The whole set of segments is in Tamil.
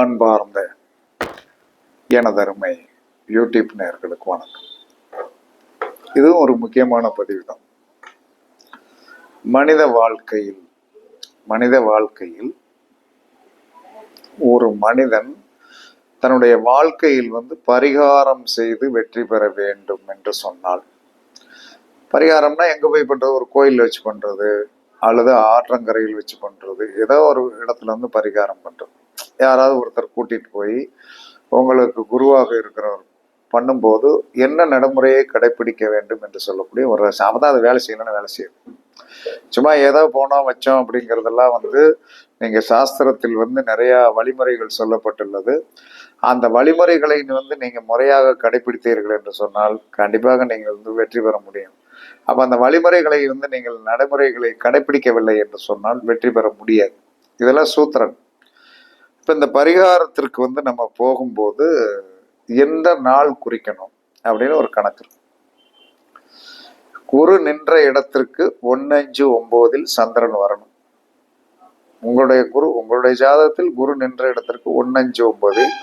அன்பார்ந்த எனதருமை யூடியூப் நேர்களுக்கு வணக்கம். இதுவும் ஒரு முக்கியமான பதிவு தான் மனித வாழ்க்கையில் மனித வாழ்க்கையில் ஒரு மனிதன் தன்னுடைய வாழ்க்கையில் வந்து பரிகாரம் செய்து வெற்றி பெற வேண்டும் என்று சொன்னால் பரிகாரம்னா எங்க போய் பண்றது? ஒரு கோயில் வச்சு பண்றது அல்லது ஆற்றங்கரையில் வச்சு பண்றது ஏதோ ஒரு இடத்துல வந்து பரிகாரம் பண்றது. யாராவது ஒருத்தர் கூட்டிட்டு போய் உங்களுக்கு குருவாக இருக்கிறவர் பண்ணும்போது என்ன நடைமுறையை கடைபிடிக்க வேண்டும் என்று சொல்லக்கூடிய ஒரு அவன் தான் அது வேலை செய்யணும்னு வேலை செய்யணும் சும்மா ஏதோ போனோம் வச்சோம் அப்படிங்கிறதெல்லாம் வந்து நீங்க சாஸ்திரத்தில் வந்து நிறைய வழிமுறைகள் சொல்லப்பட்டுள்ளது. அந்த வழிமுறைகளை வந்து நீங்க முறையாக கடைபிடித்தீர்கள் என்று சொன்னால் கண்டிப்பாக நீங்கள் வந்து வெற்றி பெற முடியும். அப்ப அந்த வழிமுறைகளை வந்து நீங்கள் நடைமுறைகளை கடைபிடிக்கவில்லை என்று சொன்னால் வெற்றி பெற முடியாது. இதெல்லாம் சூத்திரன் இப்ப இந்த பரிகாரத்திற்கு வந்து நம்ம போகும்போது எந்த நாள் குறிக்கணும் அப்படின்னு ஒரு கணக்கு குரு நின்ற இடத்திற்கு ஒன்னஞ்சு ஒன்பதில் சந்திரன் வரணும். உங்களுடைய குரு உங்களுடைய ஜாதகத்தில் குரு நின்ற இடத்திற்கு ஒன்னஞ்சு ஒன்பதில்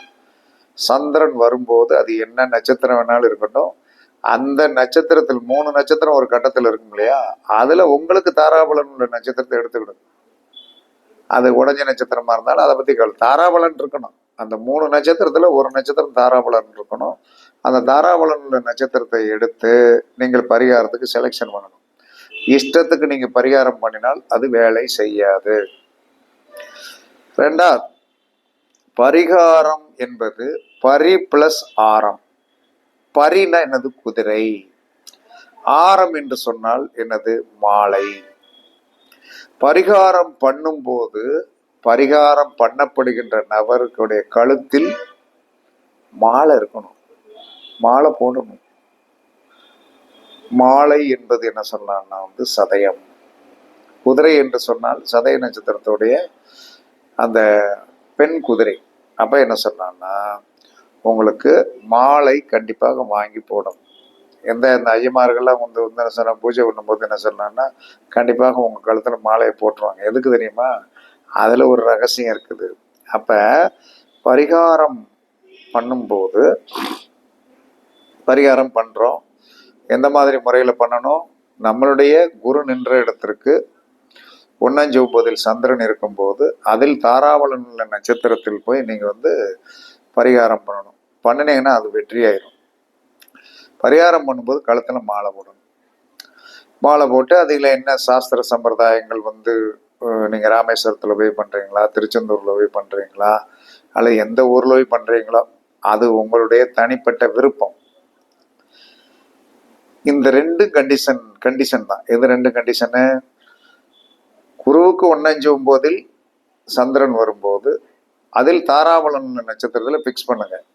சந்திரன் வரும்போது அது என்ன நட்சத்திரம் வேணாலும் இருக்கட்டும். அந்த நட்சத்திரத்தில் மூணு நட்சத்திரம் ஒரு கட்டத்தில் இருக்கும் இல்லையா? அதுல உங்களுக்கு தாராபலன் உள்ள நட்சத்திரத்தை எடுத்துக்கிடுங்க. அது உடஞ்ச நட்சத்திரமா இருந்தாலும் அதை பத்தி கவலை தாராபலன் இருக்கணும். அந்த மூணு நட்சத்திரத்துல ஒரு நட்சத்திரம் தாராபலன் இருக்கணும். அந்த தாராபலன் நட்சத்திரத்தை எடுத்து நீங்கள் பரிகாரத்துக்கு செலெக்ஷன் பண்ணணும். இஷ்டத்துக்கு நீங்க பரிகாரம் பண்ணினால் அது வேலை செய்யாது. ரெண்டாவது பரிகாரம் என்பது பரி பிளஸ் ஆரம். பரினா என்னது? குதிரை. ஆரம் என்று சொன்னால் என்னது? மாலை. பரிகாரம் பண்ணும்போது பரிகாரம் பண்ணப்படுகின்ற நபருக்குடைய கழுத்தில் மாலை இருக்கணும். மாலை போடணும். மாலை என்பது என்ன சொல்லலாம்னா வந்து சதயம். குதிரை என்று சொன்னால் சதய நட்சத்திரத்துடைய அந்த பெண் குதிரை. அப்போ என்ன சொன்னான்னா உங்களுக்கு மாலை கண்டிப்பாக வாங்கி போடணும். எந்த இந்த ஐயமார்கள்லாம் வந்து வந்து என்ன சொன்னால் பூஜை பண்ணும்போது என்ன சொன்னான்னா கண்டிப்பாக உங்கள் கழுத்தில் மாலையை போட்டுருவாங்க. எதுக்கு தெரியுமா? அதில் ஒரு ரகசியம் இருக்குது. அப்போ பரிகாரம் பண்ணும்போது பரிகாரம் பண்ணுறோம் எந்த மாதிரி முறையில் பண்ணணும்? நம்மளுடைய குரு நின்ற இடத்திற்கு ஒன்னஞ்சு சந்திரன் இருக்கும்போது அதில் தாராவளன் நட்சத்திரத்தில் போய் நீங்கள் வந்து பரிகாரம் பண்ணணும். பண்ணினீங்கன்னா அது வெற்றி ஆயிரும் பரிகாரம் பண்ணும்போது கழுத்தில் மாலை போடணும். மாலை போட்டு அதில் என்ன சாஸ்திர சம்பிரதாயங்கள் வந்து நீங்கள் ராமேஸ்வரத்தில் போய் பண்ணுறீங்களா திருச்செந்தூரில் போய் பண்ணுறீங்களா அல்லது எந்த ஊரில் போய் பண்ணுறீங்களோ அது உங்களுடைய தனிப்பட்ட விருப்பம். இந்த ரெண்டு கண்டிஷன் கண்டிஷன் தான். எது ரெண்டு கண்டிஷனு குருவுக்கு ஒன்னஞ்சு ஒம்போதில் சந்திரன் வரும்போது அதில் தாராபலன் நட்சத்திரத்தில் ஃபிக்ஸ் பண்ணுங்கள்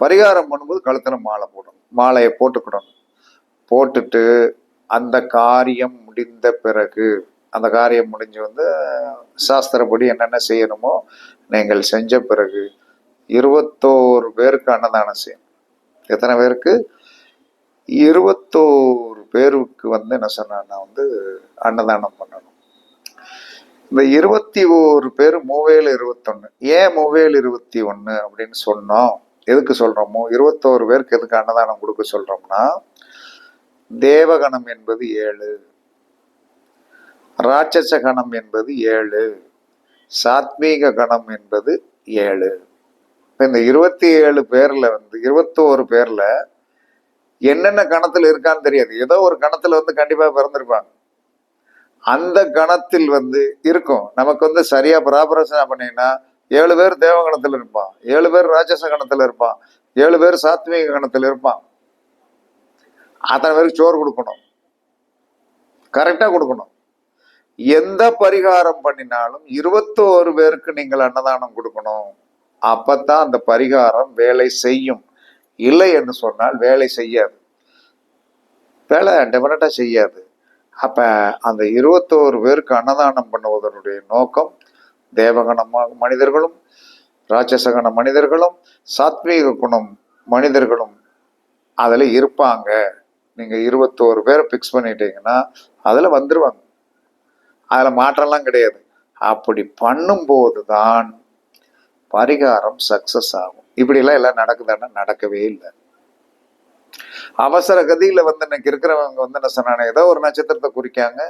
பரிகாரம் பண்ணும்போது கழுத்தில் மாலை போடணும். மாலையை போட்டுக்கிடணும். போட்டுட்டு அந்த காரியம் முடிந்த பிறகு அந்த காரியம் முடிஞ்சு வந்து சாஸ்திரப்படி என்னென்ன செய்யணுமோ நீங்கள் செஞ்ச பிறகு இருபத்தோரு பேருக்கு அன்னதானம் செய்யணும். எத்தனை பேருக்கு? இருபத்தோரு பேருக்கு வந்து என்ன சொன்னா வந்து அன்னதானம் பண்ணணும். இந்த இருபத்தி ஓரு பேர் மூவேல் இருபத்தொன்னு. ஏன் மூவேல் இருபத்தி ஒன்று அப்படின்னு சொன்னோம்? எதுக்கு சொல்கிறோமோ இருபத்தோரு பேருக்கு எதுக்கு அன்னதானம் கொடுக்க சொல்கிறோம்னா தேவகணம் என்பது ஏழு ராட்சச கணம் என்பது ஏழு சாத்மீக கணம் என்பது ஏழு. இந்த இருபத்தி ஏழு பேரில் வந்து இருபத்தோரு பேரில் என்னென்ன கணத்தில் இருக்கான்னு தெரியாது. ஏதோ ஒரு கணத்தில் வந்து கண்டிப்பாக பிறந்திருப்பாங்க. அந்த கணத்தில் வந்து இருக்கும். நமக்கு வந்து சரியாக பராபரசனா பண்ணீங்கன்னா ஏழு பேர் தேவகணத்தில் இருப்பான். ஏழு பேர் ராட்சச கணத்தில் இருப்பான். ஏழு பேர் சாத்வீக கணத்தில் இருப்பான். அத்தனை பேருக்கு சோறு கொடுக்கணும். கரெக்டாக கொடுக்கணும். எந்த பரிகாரம் பண்ணினாலும் இருபத்தோரு பேருக்கு நீங்கள் அன்னதானம் கொடுக்கணும். அப்பத்தான் அந்த பரிகாரம் வேலை செய்யும். இல்லை என்று சொன்னால் வேலை செய்யாது. வேலை டெஃபினட்டாக செய்யாது. அப்போ அந்த இருபத்தோரு பேருக்கு அன்னதானம் பண்ணுவதனுடைய நோக்கம் தேவகணமாக மனிதர்களும் ராட்சசகண மனிதர்களும் சாத்வீக குணம் மனிதர்களும் அதுல இருப்பாங்க. நீங்க இருபத்தோரு பேரை பிக்ஸ் பண்ணிட்டீங்கன்னா அதுல வந்துருவாங்க. அதுல மாற்றம்லாம் கிடையாது. அப்படி பண்ணும்போது தான் பரிகாரம் சக்சஸ் ஆகும். இப்படிலாம் எல்லாம் நடக்குதுன்னா நடக்கவே இல்லை. அவசர கதியில வந்து இன்னைக்கு இருக்கிறவங்க வந்து என்ன சொன்னாங்க ஏதோ ஒரு நட்சத்திரத்தை குறிக்காங்க.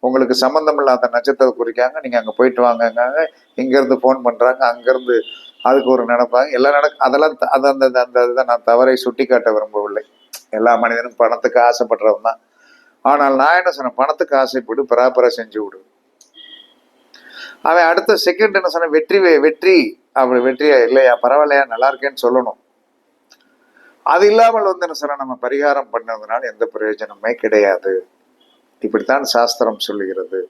உங்களுக்கு சம்மந்தம் இல்லாத நட்சத்திரத்தை குறிக்காங்க. நீங்க அங்க போயிட்டு வாங்கங்க இங்க இருந்து ஃபோன் பண்றாங்க. அங்கேருந்து அதுக்கு ஒரு நினைப்பாங்க. எல்லாம் நடக்க அதெல்லாம் அது அந்த அந்த இதை நான் தவறை சுட்டி காட்ட விரும்பவில்லை. எல்லா மனிதனும் பணத்துக்கு ஆசைப்படுறவன் தான். ஆனால் நான் என்ன சொன்னேன்? பணத்துக்கு ஆசைப்பட்டு பராபரம் செஞ்சு விடு. அவன் அடுத்த செகண்ட் என்ன சொன்ன வெற்றி வே- வெற்றி. அப்படி வெற்றியா? இல்லையா? பரவாயில்லையா? நல்லா இருக்கேன்னு சொல்லணும். அது இல்லாமல் வந்து என்ன சொன்ன நம்ம பரிகாரம் பண்ணதுனால எந்த பிரயோஜனமே கிடையாது. இப்படித்தான் சாஸ்திரம் சொல்லுகிறது.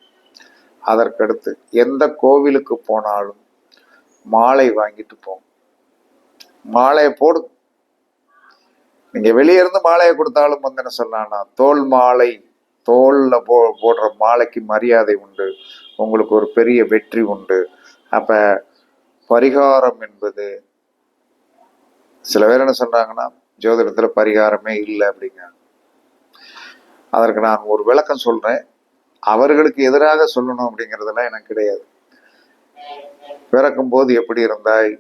அதற்கடுத்து எந்த கோவிலுக்கு போனாலும் மாலை வாங்கிட்டு போங்க மாலையை போடு. நீங்கள் வெளியே இருந்து மாலையை கொடுத்தாலும் வந்து என்ன சொல்லலாம்னா தோல் மாலை தோலில் போ போடுற மாலைக்கு மரியாதை உண்டு. உங்களுக்கு ஒரு பெரிய வெற்றி உண்டு. அப்போ பரிகாரம் என்பது சில பேர் என்ன சொல்கிறாங்கன்னா ஜோதிடத்தில் பரிகாரமே இல்லை அப்படிங்க. அதற்கு நான் ஒரு விளக்கம் சொல்றேன். அவர்களுக்கு எதிராக சொல்லணும் அப்படிங்கிறதெல்லாம் எனக்கு கிடையாது. பிறக்கும் போது எப்படி இருந்தாய்?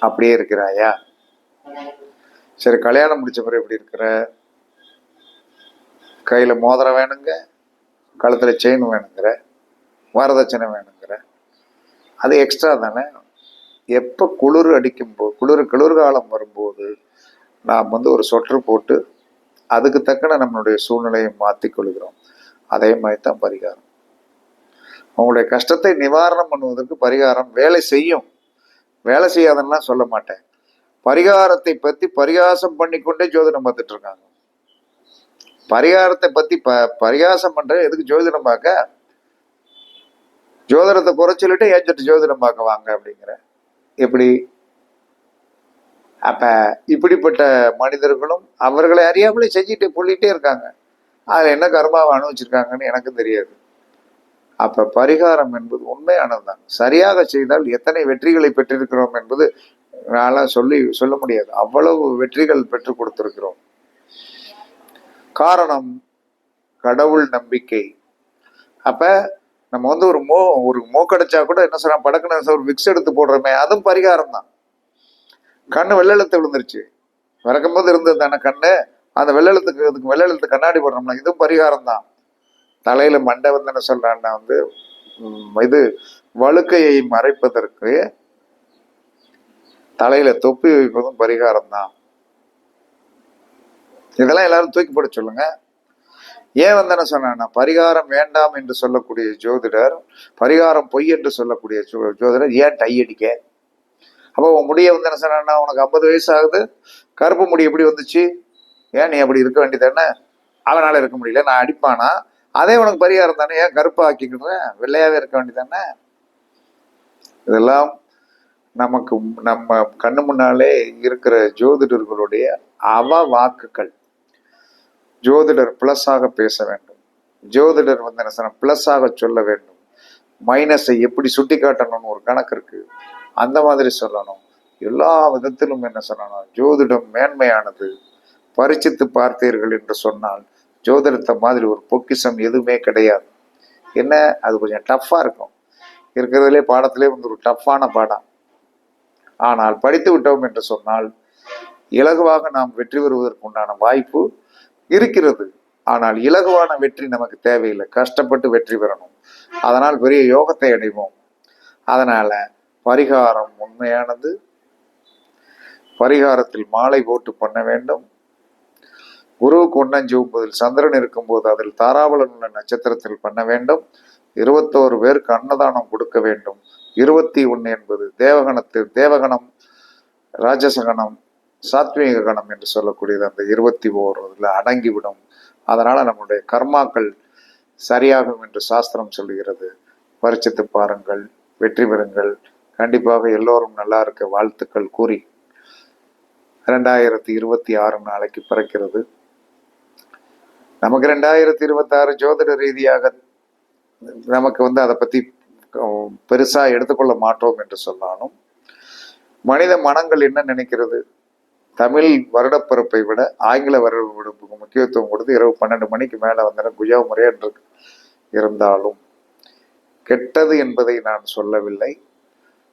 அப்படியே இருக்கிறாயா? சரி கல்யாணம் முடிச்ச பிறகு எப்படி இருக்கிற? கையில மோதிரம் வேணுங்க? கழுத்துல செயின் வேணுங்கிற? வரதட்சணை வேணுங்கிற? அது எக்ஸ்ட்ரா தானே? எப்போ குளிர் அடிக்கும் போது குளிர் குளிர்காலம் வரும்போது நாம் வந்து ஒரு சொட்டர் போட்டு அதுக்கு தக்கன நம்மளுடைய சூழ்நிலையை மாற்றிக் கொள்கிறோம். அதே மாதிரி தான் பரிகாரம். உங்களுடைய கஷ்டத்தை நிவாரணம் பண்ணுவதற்கு பரிகாரம் வேலை செய்யும். வேலை செய்யாதுன்னா சொல்ல மாட்டேன். பரிகாரத்தை பற்றி பரிகாசம் பண்ணிக்கொண்டே ஜோதிடம் பார்த்துட்டு இருக்காங்க. பரிகாரத்தை பற்றி ப பரிகாசம் பண்ணுற எதுக்கு ஜோதிடம் பார்க்க? ஜோதிடத்தை குறைச்சிட்டு ஏஞ்சிட்டு ஜோதிடம் பார்க்க வாங்க அப்படிங்கிற. எப்படி? அப்ப இப்படிப்பட்ட மனிதர்களும் அவர்களை அறியாமலே செஞ்சுட்டு சொல்லிகிட்டே இருக்காங்க. அதில் என்ன கர்மாவை அனுபவிச்சிருக்காங்கன்னு எனக்கும் தெரியாது. அப்ப பரிகாரம் என்பது உண்மையானதுதான். சரியாக செய்தால் எத்தனை வெற்றிகளை பெற்றிருக்கிறோம் என்பது நான்லாம் சொல்லி சொல்ல முடியாது. அவ்வளவு வெற்றிகள் பெற்றுக் கொடுத்திருக்கிறோம். காரணம் கடவுள் நம்பிக்கை. அப்ப நம்ம வந்து ஒரு மோ ஒரு மோக்கடைச்சா கூட என்ன சொல்றான்? படக்குன்னு ஒரு விக்ஸ் எடுத்து போடுறோமே அதுவும் பரிகாரம் தான் கண்ணு வெள்ளெழுத்து விழுந்துருச்சு. பிறக்கும் போது இருந்தது தானே கண்ணு? அந்த வெள்ளெழுத்துக்கு இதுக்கு வெள்ளெழுத்து கண்ணாடி போடுறோம்ல இதுவும் பரிகாரம் தான். தலையில மண்டை வந்து என்ன சொல்றான்னா வந்து இது வழுக்கையை மறைப்பதற்கு தலையில தொப்பி வைப்பதும் பரிகாரம் தான். இதெல்லாம் எல்லாரும் தூக்கி போட சொல்லுங்க. ஏன் வந்து என்ன சொன்னா பரிகாரம் வேண்டாம் என்று சொல்லக்கூடிய ஜோதிடர் பரிகாரம் பொய் என்று சொல்லக்கூடிய ஜோதிடர் ஏன் டை அடிக்க? அப்போ உன் முடிய வந்து என்ன சொன்னா உனக்கு ஐம்பது வயசு ஆகுது கருப்பு முடி எப்படி வந்துச்சு? ஏன் நீ அப்படி இருக்க வேண்டியதானே அவனால் இருக்க முடியல நான் அடிப்பானா? அதே உனக்கு பரிகாரம் தானே ஏன் கருப்பா ஆக்கிக்கிடுறேன் வெள்ளையாவே இருக்க வேண்டியதானே இதெல்லாம் நமக்கு நம்ம கண்ணு முன்னாலே இருக்கிற ஜோதிடர்களுடைய அவ வாக்குகள். ஜோதிடர் பிளஸ்ஸாக பேச வேண்டும். ஜோதிடர் வந்து என்ன சொன்ன பிளஸ்ஸாக சொல்ல வேண்டும். மைனஸை எப்படி சுட்டி காட்டணும்னு ஒரு கணக்கு இருக்கு. அந்த மாதிரி சொல்லணும். எல்லா விதத்திலும் என்ன சொல்லணும்? ஜோதிடம் மேன்மையானது. பரிச்சித்து பார்த்தீர்கள் என்று சொன்னால் ஜோதிடத்தை மாதிரி ஒரு பொக்கிஷம் எதுவுமே கிடையாது. என்ன? அது கொஞ்சம் டஃப்பாக இருக்கும். இருக்கிறதுலே பாடத்திலே வந்து ஒரு டஃப்பான பாடம். ஆனால் படித்து விட்டோம் என்று சொன்னால் இலகுவாக நாம் வெற்றி பெறுவதற்கு உண்டான வாய்ப்பு இருக்கிறது. ஆனால் இலகுவான வெற்றி நமக்கு தேவையில்லை. கஷ்டப்பட்டு வெற்றி பெறணும். அதனால் பெரிய யோகத்தை அடைவோம். அதனால் பரிகாரம் உண்மையானது. பரிகாரத்தில் மாலை போட்டு பண்ண வேண்டும். குருவுக்கு ஒன்னஞ்சூம்பதில் சந்திரன் இருக்கும்போது அதில் தாராபலன் உள்ள நட்சத்திரத்தில் பண்ண வேண்டும். இருபத்தோரு பேருக்கு அன்னதானம் கொடுக்க வேண்டும். இருபத்தி ஒன்று என்பது தேவகணத்தில் தேவகணம் ராஜசகணம் சாத்வீக கணம் என்று சொல்லக்கூடியது அந்த இருபத்தி ஓரில் அடங்கிவிடும். அதனால் நம்முடைய கர்மாக்கள் சரியாகும் என்று சாஸ்திரம் சொல்கிறது பரிச்சித்து பாருங்கள் வெற்றி பெறுங்கள். கண்டிப்பாக எல்லோரும் நல்லா இருக்க வாழ்த்துக்கள் கூறி ரெண்டாயிரத்தி இருபத்தி ஆறு நாளைக்கு பிறக்கிறது. நமக்கு ரெண்டாயிரத்தி இருபத்தி ஆறு ஜோதிட ரீதியாக நமக்கு வந்து அதை பத்தி பெருசாக பெருசா எடுத்துக்கொள்ள மாட்டோம் என்று சொன்னாலும் மனித மனங்கள் என்ன நினைக்கிறது? தமிழ் வருடப்பிறப்பை விட ஆங்கில வருடப்பிறப்புக்கு முக்கியத்துவம் கொடுத்து இரவு பன்னெண்டு மணிக்கு மேலே வந்துடும் குஜா முறையன்று இருந்தாலும் கெட்டது என்பதை நான் சொல்லவில்லை.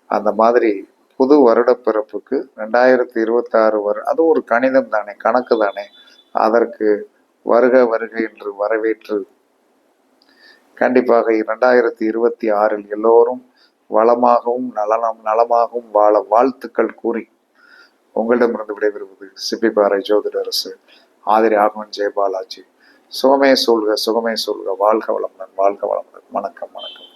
அந்த மாதிரி புது வருடப்பிறப்புக்கு ரெண்டாயிரத்தி இருபத்தாறு வரு அது ஒரு கணிதம் தானே கணக்கு தானே. அதற்கு வருக வருக என்று வரவேற்று கண்டிப்பாக இரண்டாயிரத்தி இருபத்தி ஆறில் எல்லோரும் வளமாகவும் நலனம் நலமாகவும் வாழ வாழ்த்துக்கள் கூறி உங்களிடமிருந்து விடைபெறுவது சிப்பிப்பாறை ஜோதிடரசு ஆதிரி ஆகவன் ஜெயபாலாஜி. சுகமே சொல்க சுகமே சொல்க வாழ்க வளமுடன் வாழ்க வளமுடன். வணக்கம் வணக்கம்.